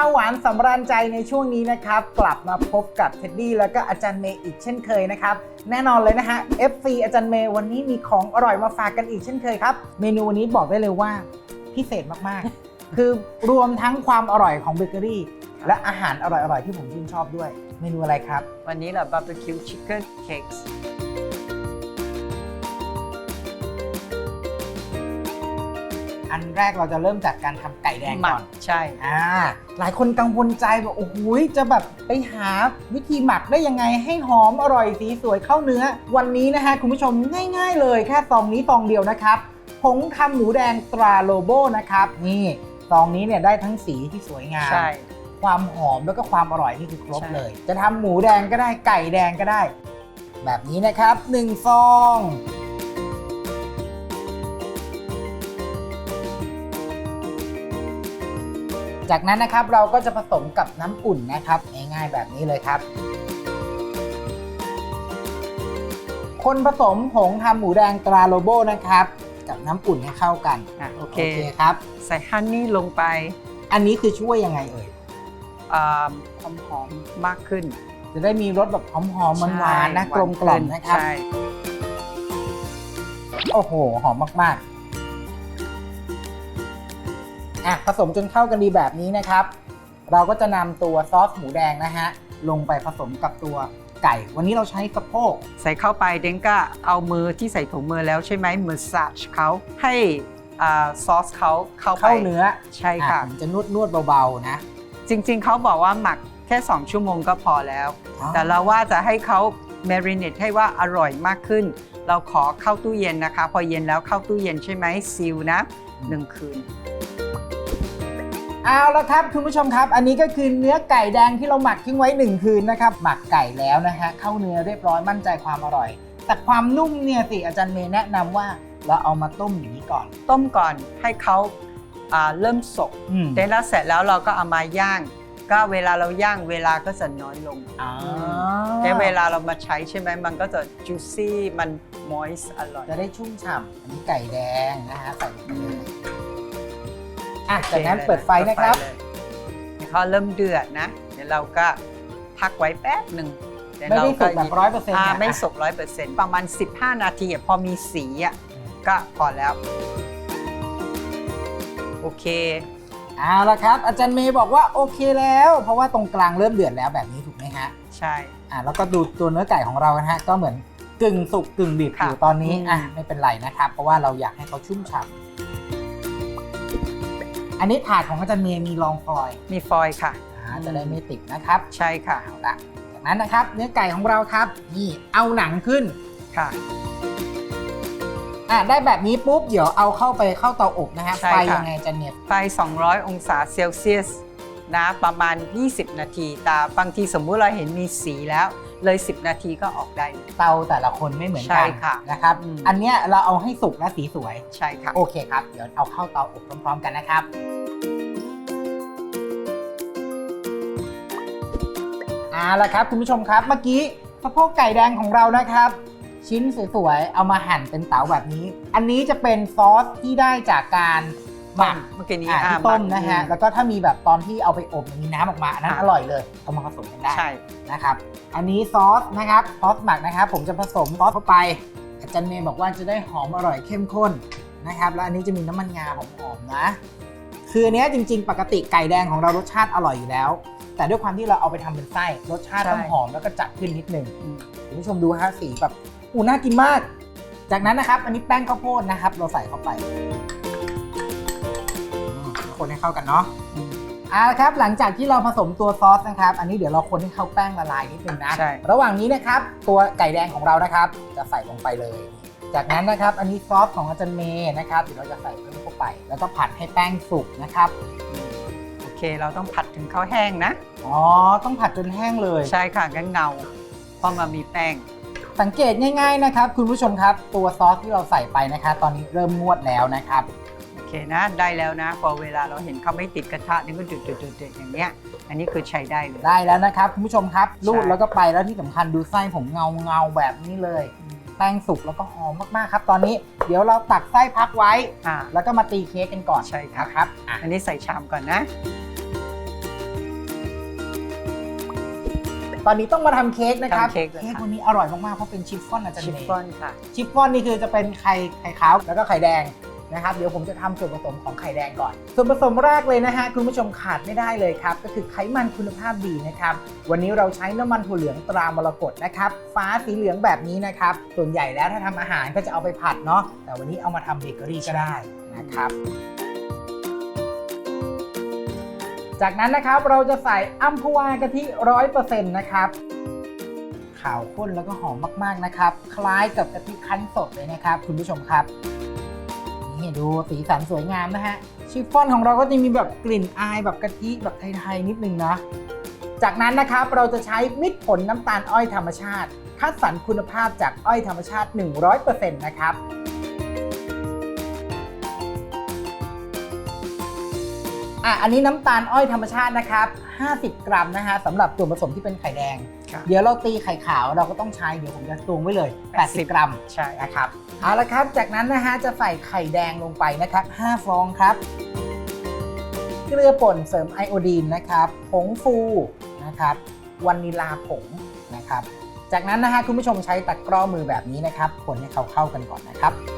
ข้าวหวานสำราญใจในช่วงนี้นะครับ กลับมาพบกับเท็ดดี้แล้วก็อาจารย์เมย์อีกเช่นเคยนะครับ แน่นอนเลยนะฮะ FC อาจารย์เมย์วันนี้มีของอร่อยมาฝากกันอีกเช่นเคยครับ เมนูวันนี้บอกได้เลยว่าพิเศษมากๆ คือรวมทั้งความอร่อยของเบเกอรี่ และอาหารอร่อยๆ ที่ผมชื่นชอบด้วย เมนูอะไรครับ วันนี้เราบาร์บีคิวชิคเก้นเค้ก อันแรกเราจะเริ่มจากการทำไก่แดงหมัก่กอนใช่ อ่าหลายคนกังวลใจบอกโอ้โหจะแบบไปหาวิธีหมักได้ยังไงให้หอมอร่อยสีสวยเข้าเนื้อ วันนี้นะฮะคุณผู้ชมง่าย ๆ เลยแค่ซองนี้ซองเดียวนะครับผงทำหมูแดงตราโลโบนะครับนี่ซองนี้เนี่ยได้ทั้งสีที่สวยงาม ใช่ ความหอมแล้วก็ความอร่อยนี่คือครบใช่ เลย จะทำหมูแดงก็ได้ไก่แดงก็ได้ แบบนี้นะครับ1ซอง จากนั้นนะครับเราก็จะผสมกับน้ำอุ่นนะครับง่ายๆแบบนี้เลยครับ คนผสมผงทำหมูแดงตราโลโบนะครับ กับน้ำอุ่นให้เข้ากันอะโอเค ครับ ใส่ฮันนี่ลงไปอันนี้คือช่วยยังไงเอ่ยอ่าหอมหอมๆมากขึ้นจะได้มีรสแบบหอมๆหวานๆนะใช่กลมกล่อมขึ้นะครับ ใช่ โอ้โห หอมมาก ๆ อะผสมจนเข้ากันดีแบบนี้นะครับ เราก็จะนำตัวซอสหมูแดงนะฮะลงไปผสมกับตัวไก่ วันนี้เราใช้สะโพก ใส่เข้าไปเดนก็เอามือที่ใส่ถุงมือแล้วใช่ไหมมือสัชเขาให้อ่าซอสเขาเข้าไปเข้าเนื้อใช่ค่ะ อ่ผมจะนวดนวดๆเบาๆนะ จริงๆ เขาบอกว่าหมักแค่ 2 ชั่วโมงก็พอแล้ว อ๋อ แต่เราว่าจะให้เขา marinate ให้ว่าอร่อยมากขึ้น เราขอเข้าตู้เย็นนะคะ พอเย็นแล้วเข้าตู้เย็นใช่ไหมซีลนะหนึ่งคืน เอาละครับคุณผู้ชมครับ อันนี้ก็คือเนื้อไก่แดงที่เราหมักทิ้งไว้ 1 คืนนะครับ หมักไก่แล้วนะฮะเข้าเนื้อเรียบร้อยมั่นใจความอร่อย แต่ความนุ่มเนี่ยสิอาจารย์เมย์แนะนำว่าเราเอามาต้มอย่างนี้ก่อนต้มก่อนให้เขาอ่าเริ่มสุกอืมเสร็จแล้วเสร็จแล้วเราก็เอามาย่าง ก็เวลาเราย่างเวลาก็จะน้อยลงอ๋อแต่เวลาเรามาใช้ใช่ไหมมันก็จะ juicy มัน moist อร่อย จะได้ชุ่มฉ่ำอันนี้ไก่แดงนะฮะใส่ลงไปเลย อะจากนั้นเปิดไฟนะครับเปิดไฟเลยเดี๋ยวเขาเริ่มเดือดนะ เดี๋ยวเราก็พักไว้แป๊บหนึ่งเยวไม่ได้เราสุกแบบร้อยเปอร์เซ็นต์อ่าไม่สุกร้อยเปอร์เซ็นต์ประมาณ 15 นาทีอะพอมีสีอะก็พอแล้ว โอเคเอาละครับ อาจารย์เมย์บอกว่าโอเคแล้ว เพราะว่าตรงกลางเริ่มเดือดแล้วแบบนี้ถูกไหมฮะ ใช่อะแล้วก็ดูตัวเนื้อไก่ของเรานะฮะก็เหมือนกึ่งสุกกึ่งดิบค่ะอยู่ตอนนี้อืมอะไม่เป็นไรนะครับ เพราะว่าเราอยากให้เขาชุ่มฉ่ำ อันนี้ถาดของอาจารย์เมย์มีรองฟอยล์มีฟอยล์ค่ะ อ่าจะได้ไม่ติดนะครับใช่ค่ะเอาละจากนั้นนะครับ เนื้อไก่ของเราครับนี่เอาหนังขึ้นค่ะ อะได้แบบนี้ปุ๊บเดี๋ยวเอาเข้าไปเข้าเตาอบนะฮะใช่ไฟค่ะ ยังไงอาจารย์เมย์ไฟ 200 องศาเซลเซียส นะประมาณ 20 นาทีแต่บางทีสมมุติเราเห็นมีสีแล้วเลย 10 นาทีก็ออกได้เลยเตาแต่ละคนไม่เหมือนใช่กันค่ะนะครับ อืม อันเนี้ยเราเอาให้สุกและสีสวย ใช่ค่ะ โอเคครับ เดี๋ยวเอาเข้าเตาอบพร้อมๆกันนะครับ เอาละครับ คุณผู้ชมครับ เมื่อกี้สะโพกไก่แดงของเรานะครับ ชิ้นสวยๆ เอามาหั่นเป็นเต๋าแบบนี้ อันนี้จะเป็นซอสที่ได้จากการ หมักเมื่อกี้นี้อ่าอ่าที่ต้มหนะฮะอืแล้วก็ถ้ามีแบบตอนที่เอาไปอบมีน้ำออกมาอันนั้นค่ะอร่อยเลยเอามาผสมกันได้ใช่นะครับอันนี้ซอสนะครับซอสหมักนะครับผมจะผสมซอสเข้าไป อาจารย์เมย์บอกว่าจะได้หอมอร่อยเข้มข้นนะครับแล้วอันนี้จะมีน้ำมันงาหอมๆนะ คืออันเนี้ยจริง ๆ ปกติไก่แดงของเรารสชาติอร่อยอยู่แล้ว แต่ด้วยความที่เราเอาไปทำเป็นไส้รสชาติต้องหอมแล้วก็จัดขึ้นนิดนึงอืมคุณผู้ชมดูฮะสีแบบอู้น่ากินมาก จากนั้นนะครับ อันนี้แป้งข้าวโพดนะครับ เราใส่เข้าไปอืม คนให้เข้ากันเนาะอืมเอาละครับหลังจากที่เราผสมตัวซอสนะครับ อันนี้เดี๋ยวเราคนให้เข้าแป้งละลายนิดนึงนะ ใช่ ระหว่างนี้นะครับตัวไก่แดงของเรานะครับ จะใส่ลงไปเลย จากนั้นนะครับ อันนี้ซอสของอาจารย์เมย์นะครับเดี๋ยวเราจะใส่เพิ่มเข้าไป แล้วก็ผัดให้แป้งสุกนะครับ โอเค เราต้องผัดถึงเขาแห้งนะ อ๋อ ต้องผัดจนแห้งเลย ใช่ค่ะงั้นเงาเพราะมันมีแป้ง สังเกตง่าย ๆนะครับ คุณผู้ชมครับ ตัวซอสที่เราใส่ไปนะครับ ตอนนี้เริ่มงวดแล้วนะครับ โอเคนะได้แล้วนะ พอเวลาเราเห็นเขาไม่ติดกระทะนี่ก็จุดๆๆๆอย่างเนี้ย อันนี้คือใช้ได้เลย ได้แล้วนะครับคุณผู้ชมครับรูดใช่แล้วก็ไปแล้วที่สำคัญดูไส้ผมเงาเงาๆแบบนี้เลย แป้งสุกแล้วก็หอมมากๆครับ ตอนนี้เดี๋ยวเราตักไส้พักไว้ อ่า แล้วก็มาตีเค้กกันก่อนใช่ครับ นะครับอะอันนี้ใส่ชามก่อนนะ ตอนนี้ต้องมาทำเค้กนะครับทำเค้กเลยค่ะ วันนี้อร่อยมากๆเพราะเป็นชิฟฟ่อนอาจารย์ชิฟเมย์ฟ่อนค่ะ ชิฟฟ่อนนี่คือจะเป็นไข่ไข่ขาวแล้วก็ไข่แดง นะครับเดี๋ยวผมจะทำส่วนผสมของไข่แดงก่อน ส่วนผสมแรกเลยนะฮะคุณผู้ชมขาดไม่ได้เลยครับ ก็คือไขมันคุณภาพดีนะครับ วันนี้เราใช้น้ำมันถั่วเหลืองตรามรกตนะครับฟ้าสีเหลืองแบบนี้นะครับ ส่วนใหญ่แล้วถ้าทำอาหารก็จะเอาไปผัดเนาะแต่วันนี้เอามาทำเบเกอรี่ก็ได้นะครับจากนั้นนะครับเราจะใส่อัมพวากะทิร้อยเปอร์เซ็นต์นะครับขาวข้นแล้วก็หอมมากๆนะครับ คล้ายกับกะทิคั้นสดเลยนะครับ คุณผู้ชมครับ นี่ดูสีสันสวยงามนะฮะ ชิฟฟ่อนของเราก็จะมีแบบกลิ่นอายแบบกะทิแบบไทยๆนิดนึงนะ จากนั้นนะครับเราจะใช้มิตรผลน้ำตาลอ้อยธรรมชาติ คัดสรรคุณภาพจากอ้อยธรรมชาติ 100%นะครับ อะอันนี้น้ำตาลอ้อยธรรมชาตินะครับ 50 กรัมนะฮะสำหรับส่วนผสมที่เป็นไข่แดง ค่ะ เดี๋ยวเราตีไข่ขาวเราก็ต้องใช้เดี๋ยวผมจะตวงไว้เลย 80 กรัมใช่นะครับเอาละครับ จากนั้นนะฮะจะใส่ไข่แดงลงไปนะครับ 5 ฟองครับ เกลือป่นเสริมไอโอดีนนะครับ ผงฟูนะครับวานิลาผงนะครับ จากนั้นนะฮะคุณผู้ชมใช้ตะกร้อมือแบบนี้นะครับ คนให้เขาเข้ากันก่อนนะครับนี่เห็น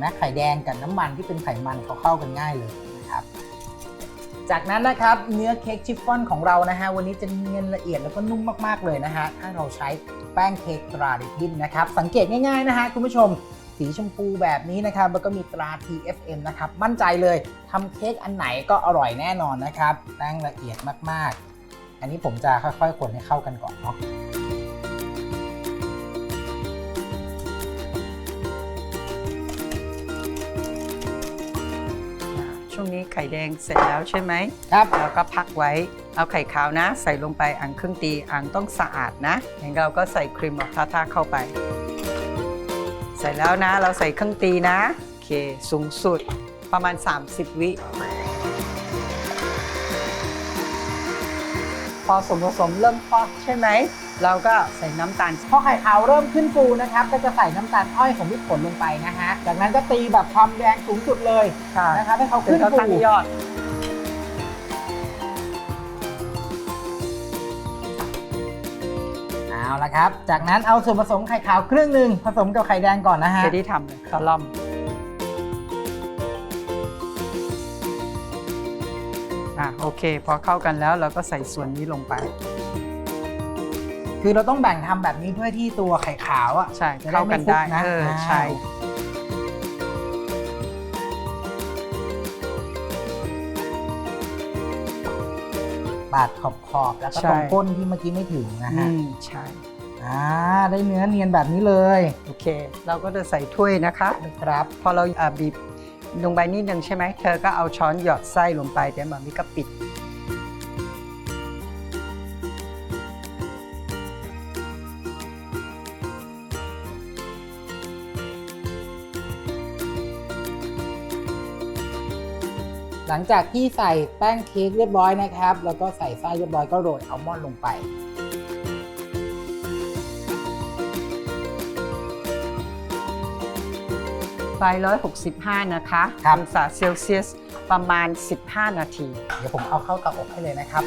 ไหมไข่แดงกับน้ำมันที่เป็นไขมันเขาเข้ากันง่ายเลยนะครับ จากนั้นนะครับเนื้อเค้กชิฟฟ่อนของเรานะฮะวันนี้จะเนียนละเอียดแล้วก็นุ่มมากๆเลยนะฮะถ้าเราใช้แป้งเค้กตราดิบบินนะครับสังเกตง่ายๆนะฮะคุณผู้ชมสีชมพูแบบนี้นะครับแล้วก็มีตรา TFM นะครับ มั่นใจเลยทำเค้กอันไหนก็อร่อยแน่นอนนะครับแป้งละเอียดมากๆ อันนี้ผมจะค่อยๆคนให้เข้ากันก่อนเนาะ ช่วงนี้ไข่แดงเสร็จแล้วใช่ไหมครับแล้วก็พักไว้ เอาไข่ขาวนะ ใส่ลงไปอ่างครึ่งตีอ่างต้องสะอาดนะอย่างเราก็ใส่ครีมออกทาทาเข้าไป ใส่แล้วนะ เราใส่ครึ่งตีนะ โอเค สูงสุดประมาณ 30 วิพอส่วนผสมเริ่มพอกใช่ไหม เราก็ใส่น้ำตาลพอไข่ขาวเริ่มขึ้นฟูนะครับ ก็จะใส่น้ำตาลอ้อยของมิตรผลลงไปนะฮะ จากนั้นก็ตีแบบความแดงสูงสุดเลยค่ะนะครับให้เขาถึขึ้งนเขาฟูตั้งยอดเอาละครับ จากนั้นเอาส่วนผสมไข่ขาวครึ่งหนึ่งผสมกับไข่แดงก่อนนะฮะเดี๋ยวที่ทำเลยคอลัมน์อะโอเค พอเข้ากันแล้วเราก็ใส่ส่วนนี้ลงไป คือเราต้องแบ่งทำแบบนี้เพื่อที่ตัวไข่ขาวอะใช่จะได้เข้ากันได้ไม่ฟุกนะเอออ่าใช่ปาดขอบขอบๆแล้วก็ใช่ตรงก้นที่เมื่อกี้ไม่ถึงนะอืฮะมใช่อ่าได้เนื้อเนียนแบบนี้เลยโอเค เราก็จะใส่ถ้วยนะคะนะครับ พอเราอ่าบีบลงไปนิดนึงใช่ไหมเธอก็เอาช้อนหยอดไส้ลงไปเดี๋ยวมันมีก็ปิด หลังจากที่ใส่แป้งเค้กเรียบร้อยนะครับ แล้วก็ใส่ไส้เรียบร้อยก็โรยอัลมอนด์ลงไปไฟ165 นะคะครับ องศาเซลเซียสประมาณ 15 นาที เดี๋ยวผมเอาเข้าเตาอบให้เลยนะครับ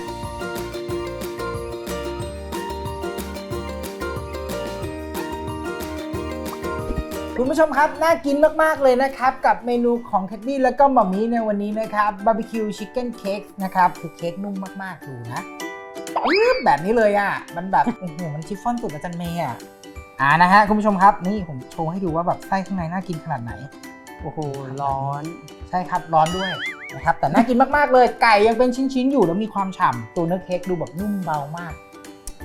คุณผู้ชมครับ น่ากินมาก ๆ เลยนะครับ กับเมนูของเท็ดดี้แล้วก็หม่อมมี่ในวันนี้นะครับบาร์บีคิวชิคเก้นเค้กนะครับคือเค้กนุ่มมากๆดูนะอื้อแบบนี้เลยอะ มันแบบโอ้โหมันชิฟฟ่อนสุดอาจารย์เมย์อะอ่านะฮะคุณผู้ชมครับนี่ผมโชว์ให้ดูว่าแบบไส้ข้างในน่ากินขนาดไหนโอ้โหร้อนใช่ครับร้อนด้วยนะครับแต่น่ากินมากๆเลยไก่ยังเป็นชิ้น ๆ อยู่แล้วมีความฉ่ำตัวเนื้อเค้กดูแบบนุ่มเบามาก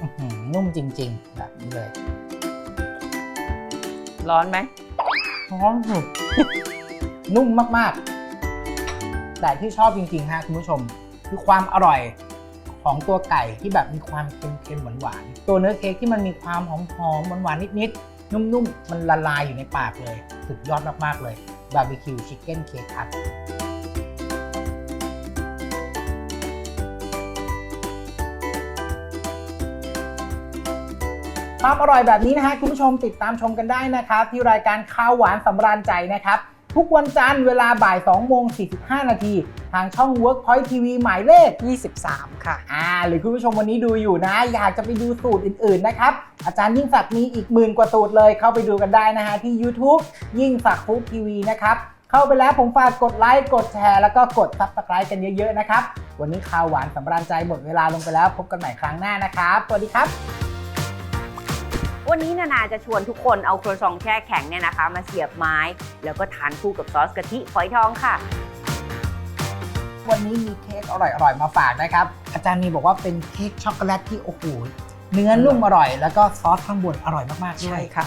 อื้อหือนุ่มจริง ๆ แบบนี้เลย ร้อนไหมร้อนสุดนุ่มมากๆ แต่ที่ชอบจริงๆฮะคุณผู้ชม คือความอร่อยของตัวไก่ที่แบบมีความเค็มๆหวานๆตัวเนื้อเค้กที่มันมีความหอมๆหวานๆนิดๆนุ่มๆ มันละลายอยู่ในปากเลย สุดยอดมากๆเลยบาร์บีคิวชิคเก้นเค้กครับ ความอร่อยแบบนี้นะฮะคุณผู้ชมติดตามชมกันได้นะครับ ที่รายการข้าวหวานสำราญใจนะครับทุกวันจันทร์เวลาบ่าย2โมง45 นาที ทางช่อง Workpoint TV หมายเลข 23 ค่ะ อ่า หรือคุณผู้ชมวันนี้ดูอยู่นะ อยากจะไปดูสูตรอื่น ๆ นะครับ อาจารย์ยิ่งศักดิ์มีอีกหมื่นกว่าสูตรเลย เข้าไปดูกันได้นะฮะ ที่ YouTube ยิ่งศักดิ์ฟู้ดทีวีนะครับ เข้าไปแล้วผมฝากกดไลค์ กดแชร์ แล้วก็กด Subscribe กันเยอะ ๆ นะครับ วันนี้ข่าวหวานสำราญใจหมดเวลาลงไปแล้ว พบกันใหม่ครั้งหน้านะครับ สวัสดีครับ วันนี้นานาจะชวนทุกคนเอาครัวซองแช่แข็งเนี่ยนะคะ มาเสียบไม้ แล้วก็ทานคู่กับซอสกะทิฝอยทองค่ะ วันนี้มีเค้กอร่อยๆ มาฝากนะครับ อาจารย์มีบอกว่าเป็นเค้กช็อกโกแลตที่โอ้โหเนื้อนุ่มอร่อย แล้วก็ซอสข้างบนอร่อยมากๆด้ใช่วยค่ะ